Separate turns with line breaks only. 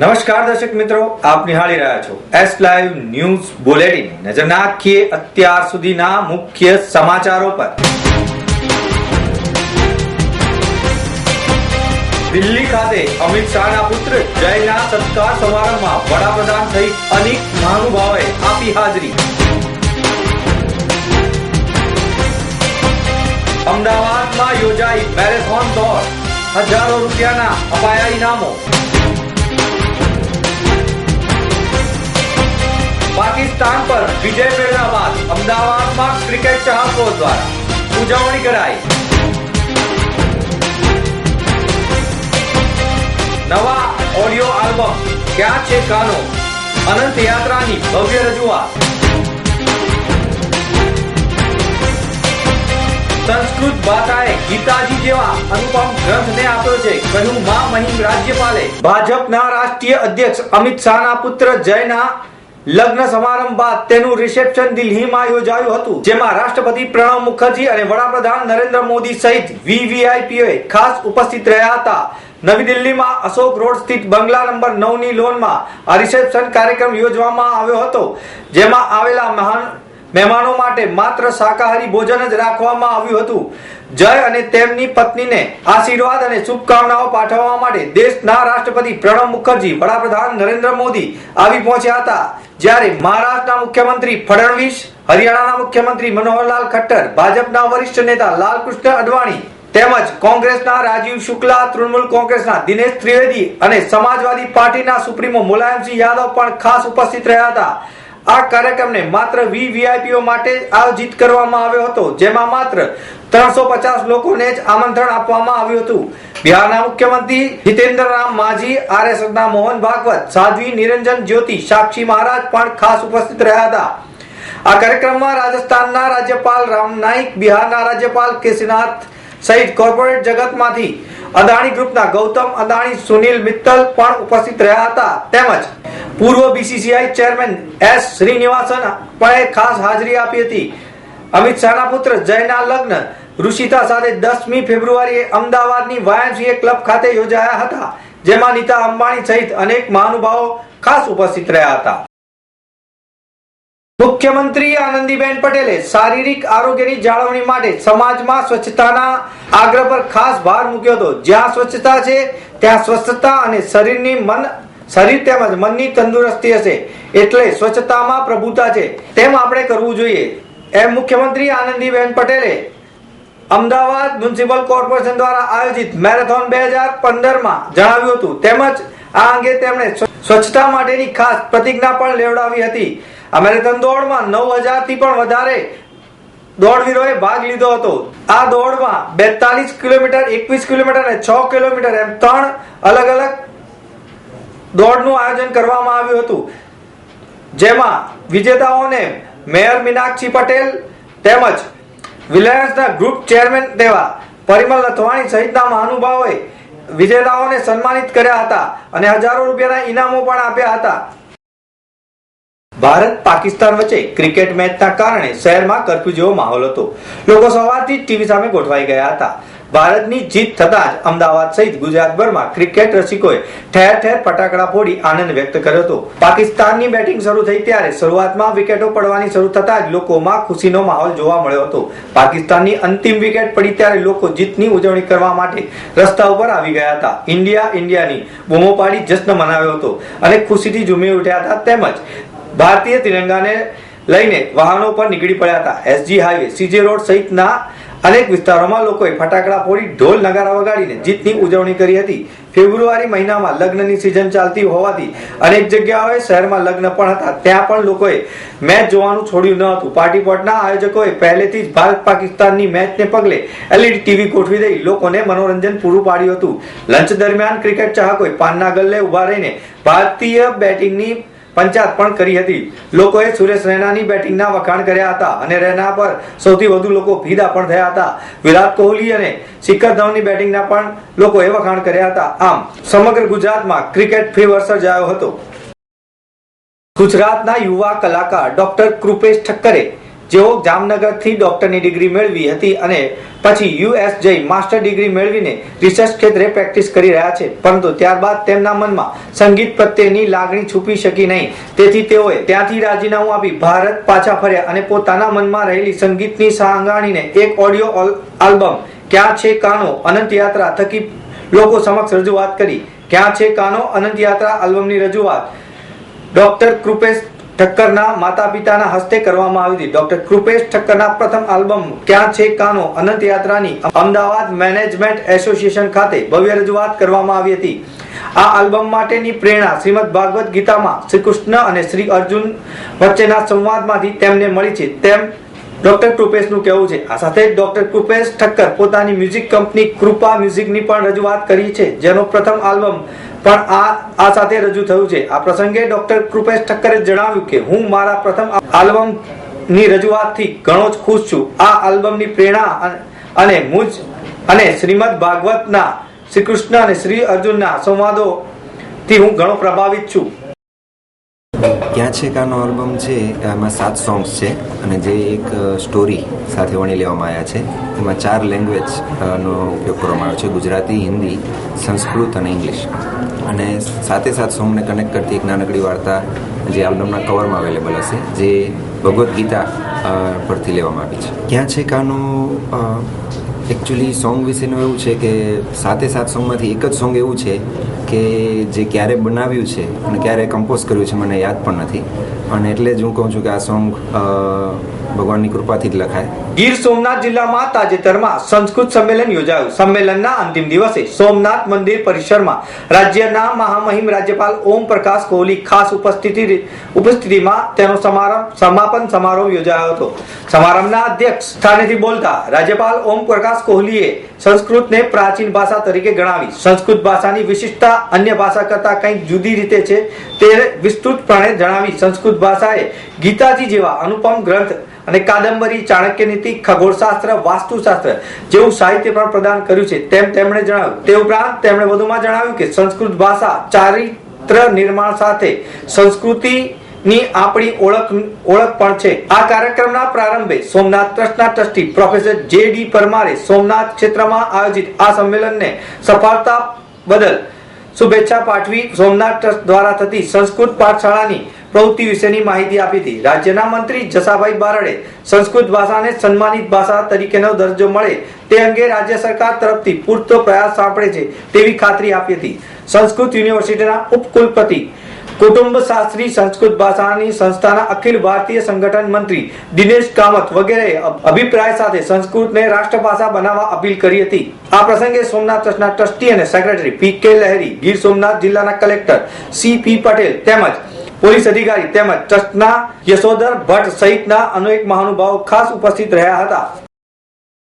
નમસ્કાર દર્શક મિત્રો, આપ નિહાળી રહ્યા છો એસ લાઈવ ન્યૂઝ બુલેટિન નજર નાખીએ અત્યાર સુધીના મુખ્ય સમાચારો પર. દિલ્હી ખાતે અમિત શાહના પુત્ર જયના સત્કાર સમારંભમાં વડાપ્રધાન સહિત અનેક મહાનુભાવોએ આપી હાજરી. અમદાવાદમાં યોજાઈ મેરેથોન દોડ. હજારો રૂપિયાના અપાયા ઇનામો. પાકિસ્તાન પર વિજય મેળવ્યા બાદ અમદાવાદમાં ક્રિકેટ ચાહકો દ્વારા ઉજવણી કરાઈ. નવા ઓડિયો આલ્બમ ક્યાં છે કાનો? અનંત યાત્રાની ભવ્ય રજૂઆત. સંસ્કૃત ભાષાએ ગીતાજી જેવા અનુપમ ગ્રંથને આપ્યો છે. કહ્યું, મા મહિમ રાજ્યપાલે ભાજપના રાષ્ટ્રીય અધ્યક્ષ અમિત શાહના પુત્ર જયના લગ્ન સમારંભ બાદ તેનું રિસેપ્શન દિલ્હીમાં યોજાયું હતું, જેમાં રાષ્ટ્રપતિ પ્રણવ મુખર્જી અને વડાપ્રધાન નરેન્દ્ર મોદી સહિત વીવીઆઈપીઓએ ખાસ ઉપસ્થિત રહ્યા હતા. નવી દિલ્હીમાં અશોક રોડ સ્થિત બંગલા નંબર નવની લોનમાં આ રિસેપ્શન કાર્યક્રમ યોજવામાં આવ્યો હતો, જેમાં આવેલા મહાન મહેમાનો માટે માત્ર શાકાહારી ભોજન જ રાખવામાં આવ્યું હતું. જય અને તેમની પત્નીને આશીર્વાદ અને શુભકામનાઓ પાઠવવા માટે દેશના રાષ્ટ્રપતિ પ્રણવ મુખર્જી, વડાપ્રધાન નરેન્દ્ર મોદી આવી પહોંચ્યા હતા. જ્યારે મહારાષ્ટ્રના મુખ્યમંત્રી ફડણવીસ, હરિયાણાના મુખ્યમંત્રી મનોહરલાલ ખટ્ટર, ભાજપના વરિષ્ઠ નેતા લાલકૃષ્ણ અડવાણી તેમજ કોંગ્રેસના રાજીવ શુક્લા, તૃણમૂલ કોંગ્રેસના દિનેશ ત્રિવેદી અને સમાજવાદી પાર્ટીના સુપ્રીમો મુલાયમસિંહ યાદવ પણ ખાસ ઉપસ્થિત રહ્યા હતા. આ કાર્યક્રમને માત્ર વીવીઆઈપીઓ માટે આયોજિત કરવામાં આવ્યો હતો, જેમાં માત્ર ત્રણસો પચાસ લોકોને જ આમંત્રણ આપવામાં આવ્યું હતું. બિહારના મુખ્યમંત્રી જીતેન્દ્ર રામ માઝી આરએસએસના મોહન ભાગવત, સાધ્વી નિરંજન જ્યોતિ, સાક્ષી મહારાજ પણ ખાસ ઉપસ્થિત રહ્યા હતા. આ કાર્યક્રમમાં રાજસ્થાનના રાજ્યપાલ રામ નાઈક, બિહારના રાજ્યપાલ કેસીનાથ સહિત કોર્પોરેટ જગતમાંથી અદાણી ગ્રુપના ગૌતમ અદાણી, સુનિલ મિત્તલ પણ ઉપસ્થિત રહ્યા હતા. તેમજ પૂર્વ બીસીસીઆઈ ચેરમેન એસ શ્રીનિવાસન પણ ખાસ હાજરી આપી હતી. અમિત શાહના પુત્ર જયના લગ્ન ઋષિતા સાથે દસમી ફેબ્રુઆરીએ અમદાવાદની વાયમસીએ ક્લબ ખાતે યોજાયા હતા, જેમાં નીતા અંબાણી સહિત અનેક મહાનુભાવો ખાસ ઉપસ્થિત રહ્યા હતા. મુખ્યમંત્રી આનંદીબેન પટેલે શારીરિક આરોગ્યની જાળવણી માટે સમાજમાં સ્વચ્છતાના આગ્રહ પર ખાસ ભાર મૂક્યો હતો. જ્યાં સ્વચ્છતા છે, ત્યાં સ્વસ્થતા અને શરીરની મન, શરીર તેમજ મનની તંદુરસ્તી હશે. એટલે સ્વચ્છતામાં પ્રભુતા છે. તેમ આપણે કરવું જોઈએ. એમ મુખ્યમંત્રી આનંદીબેન પટેલે અમદાવાદ મ્યુનિસિપલ કોર્પોરેશન દ્વારા આયોજિત મેરેથોન બે હજાર પંદરમાં જણાવ્યું હતું. તેમજ આ અંગે તેમણે સ્વચ્છતા માટેની ખાસ પ્રતિજ્ઞા પણ લેવડાવી હતી. આ મેરેથોન દોડમાં નવ હજારથી પણ વધારે દોડવીરોએ ભાગ લીધો હતો. આ દોડમાં બેતાલીસ કિલોમીટર, એકવીસ કિલોમીટર અને છ કિલોમીટર એમ ત્રણ અલગ અલગ દોડનું આયોજન કરવામાં આવ્યું હતું. જેમાં વિજેતાઓને મેયર મીનાક્ષી પટેલ તેમજ રિલાયન્સના ગ્રુપ ચેરમેન તેવા પરિમલ લથવાણી સહિતના મહાનુભાવોએ વિજેતાઓને સન્માનિત કર્યા હતા અને હજારો રૂપિયાના ઇનામો પણ આપ્યા હતા. ભારત પાકિસ્તાન વચ્ચે ક્રિકેટ મેચના કારણે શહેરમાં કર્ફ્યુ જેવો માહોલ હતો. લોકો સવારથી જ ટીવી સામે ગોઠવાઈ ગયા હતા. ભારતની જીત થતા જ અમદાવાદ સહિત ગુજરાતભરમાં ક્રિકેટ રસિકોએ ઠેર ઠેર ફટાકડા ફોડી આનંદ વ્યક્ત કર્યો હતો. પાકિસ્તાનની બેટિંગ શરૂ થઈ ત્યારે શરૂઆતમાં વિકેટો પડવાની શરૂ થતા જ લોકોમાં ખુશીનો માહોલ જોવા મળ્યો હતો. પાકિસ્તાનની અંતિમ વિકેટ પડી ત્યારે લોકો જીતની ઉજવણી કરવા માટે રસ્તા ઉપર આવી ગયા હતા. ઇન્ડિયા ઇન્ડિયાની બૂમો પાડી જશ્ન મનાવ્યો હતો અને ખુશીથી ઝૂમી ઉઠ્યા હતા. તેમજ ભારતીય તિરંગાને લઈને વાહનો પર નીકળી પડ્યા હતા. એસજી હાઈવે સીજે રોડ સહિતના અનેક વિસ્તારોમાં લોકોએ ફટાકડા ફોડી ઢોલ નગારા વગાડીને જીતની ઉજવણી કરી હતી. ફેબ્રુઆરી મહિનામાં લગ્નની સિઝન ચાલતી હોવાથી અનેક જગ્યાઓએ શહેરમાં લગ્ન પણ હતા. ત્યાં પણ લોકોએ મેચ જોવાનું છોડ્યું ન હતું. પાર્ટી પ્લોટના આયોજકોએ પહેલેથી જ ભારત પાકિસ્તાનની મેચને પગલે એલઈડી ટીવી ગોઠવી દઈ લોકોને મનોરંજન પૂરું પાડ્યું હતું. લંચ દરમિયાન ક્રિકેટ ચાહકોએ પાનના ગલ્લે ઊભા રહીને ભારતીય બેટિંગની પંચાયત પણ કરી હતી. લોકોએ સુરેશ રૈનાની બેટિંગના વખાણ કર્યા હતા અને રૈના પર સૌથી વધુ લોકો ફીદા પણ થયા હતા. વિરાટ કોહલી અને શિખર ધવનની બેટિંગના પણ લોકોએ વખાણ કર્યા હતા. આમ, સમગ્ર ગુજરાતમાં ક્રિકેટ ફીવર સર્જાયો હતો. ગુજરાતના યુવા કલાકાર ડોક્ટર કૃપેશ ઠક્કરે જેઓ જામનગરથી ડોક્ટરની ડિગ્રી મેળવી હતી અને પછી યુએસ જઈ માસ્ટર ડિગ્રી મેળવીને રિસર્ચ ક્ષેત્રે પ્રેક્ટિસ કરી રહ્યા છે. પરંતુ ત્યારબાદ તેમના મનમાં સંગીત પ્રત્યેની લાગણી છુપી શકી નહીં. તેથી તેઓએ ત્યાંથી રાજીનામું આપી ભારત પાછા ફર્યા અને પોતાના મનમાં રહેલી સંગીતની સાંગાણીને એક ઓડિયો આલ્બમ, ક્યાં છે કાનો, અનંત યાત્રા થકી લોકો સમક્ષ રજૂઆત કરી. ક્યાં છે કાનો, અનંત યાત્રા આલ્બમની રજૂઆત. ડોક્ટર કૃપેશ ઠક્કરના માતા પિતાના હસ્તે કરવામાં આવી હતી. ડોક્ટર કૃપેશ ઠક્કરના પ્રથમ આલ્બમ ક્યાં છે કાનો અનંત યાત્રાની અમદાવાદ મેનેજમેન્ટ એસોસિએશન ખાતે ભવ્ય રજૂઆત કરવામાં આવી હતી. આ આલ્બમ માટેની પ્રેરણા શ્રીમદ ભાગવત ગીતામાં શ્રી કૃષ્ણ અને શ્રી અર્જુન વચ્ચેના સંવાદમાંથી તેમને મળી છે. તેમ ડોક્ટર કૃપેશનું કહેવું છે. આ સાથે ડોક્ટર કૃપેશ ઠક્કર પોતાની મ્યુઝિક કંપની કૃપા મ્યુઝિકની પણ રજૂઆત કરી છે. જેનો પ્રથમ આલ્બમ પણ આ આ સાથે રજૂ થયું છે. આ પ્રસંગે ડોક્ટર કૃપેશ ઠક્કરે જણાવ્યું કે હું મારા પ્રથમ આલ્બમની રજૂઆતથી ઘણો જ ખુશ છું. આ આલ્બમની પ્રેરણા અને મુજ અને શ્રીમદ ભાગવતના શ્રી કૃષ્ણ અને શ્રી અર્જુનના સંવાદો થી હું ઘણો પ્રભાવિત છું.
ક્યાં છે કાનો આલ્બમ છે? એમાં સાત સોંગ્સ છે અને જે એક સ્ટોરી સાથે વણી લેવામાં આવ્યા છે. એમાં ચાર લેંગ્વેજ નો ઉપયોગ કરવામાં આવ્યો છે. ગુજરાતી, હિન્દી, સંસ્કૃત અને ઇંગ્લિશ. અને સાથે સાત સોંગને કનેક્ટ કરતી એક નાનકડી વાર્તા જે આલ્બમના કવરમાં અવેલેબલ હશે, જે ભગવદ્ ગીતા પરથી લેવામાં આવી છે. ક્યાં છે કાનો એકચ્યુઅલી સોંગ વિશેનું એવું છે કે સાતે સાત સોંગમાંથી એક જ સોંગ એવું છે કે જે ક્યારે બનાવ્યું છે અને ક્યારે કમ્પોઝ કર્યું છે મને યાદ પણ નથી. અને એટલે જ હું કહું છું કે આ સોંગ ભગવાનની કૃપાથી જ લખાય.
ગીર સોમનાથ જિલ્લામાં તાજેતરમાં સંસ્કૃત સંમેલન યોજાયું. સંમેલનના અંતિમ દિવસે સોમનાથ મંદિર પરિસરમાં રાજ્યના મહામહિમ રાજ્યપાલ ઓમ પ્રકાશ કોહલી ખાસ ઉપસ્થિતિ, ઉપસ્થિતિમાં તેનો સમારંભ, સમાપન સમારોહ યોજાયો હતો. સમારંભના અધ્યક્ષ સ્થાનેથી બોલતા રાજ્યપાલ ઓમ પ્રકાશ કોહલીએ સંસ્કૃતને પ્રાચીન ભાષા તરીકે ગણાવી. સંસ્કૃત ભાષાની વિશિષ્ટતા અન્ય ભાષા કરતા કંઈક જુદી રીતે છે તે વિસ્તૃતપણે જણાવી. સંસ્કૃત ભાષાએ ગીતાજી જેવા અનુપમ ગ્રંથ અને કાદંબરી, ચાણક્ય નીતિ, ખગોળશાસ્ત્ર, વાસ્તુશાસ્ત્ર જેવું સાહિત્ય પણ પ્રદાન કર્યું છે. તેમ તેમણે જણાવ્યું. તે ઉપરાંત તેમણે વધુમાં જણાવ્યું કે સંસ્કૃત ભાષા ચારિત્ર નિર્માણ સાથે સંસ્કૃતિ ની આપણી ઓળખ ઓળખ પણ છે. આ કાર્યક્રમના પ્રારંભે સોમનાથ ટ્રસ્ટના ટ્રસ્ટી પ્રોફેસર જે ડી પરમારે સોમનાથ ક્ષેત્રમાં આયોજિત આ સંમેલનને સફળતા બદલ શુભેચ્છા પાઠવી સોમનાથ ટ્રસ્ટ દ્વારા થતી સંસ્કૃત પાઠશાળાની પ્રવૃત્તિ વિશેની માહિતી આપી હતી. રાજ્યના મંત્રી જસાભાઈ બારડે સંસ્કૃત ભાષાને સન્માનિત ભાષા તરીકેનો દરજ્જો મળે તે અંગે રાજ્ય સરકાર તરફથી પૂરતો પ્રયાસ સાંપડે છે તેવી ખાતરી આપી હતી. સંસ્કૃત યુનિવર્સિટીના ઉપકુલપતિ કુટુંબ શાસ્ત્રી, સંસ્કૃત ભાષાની સંસ્થાના અખિલ ભારતીય સંગઠન મંત્રી દિનેશ કામત વગેરે અભિપ્રાય સાથે સંસ્કૃતને રાષ્ટ્રભાષા બનાવવા અપીલ કરી હતી. આ પ્રસંગે સોમનાથ ટ્રસ્ટના ટ્રસ્ટી અને સેક્રેટરી પી કે લહેરી, ગીર સોમનાથ જિલ્લાના કલેક્ટર સી પી પટેલ તેમજ પોલીસ અધિકારી તેમજ ટ્રસ્ટના યશોધર ભટ્ટ સહિતના અનેક મહાનુભાવો ખાસ ઉપસ્થિત રહ્યા હતા.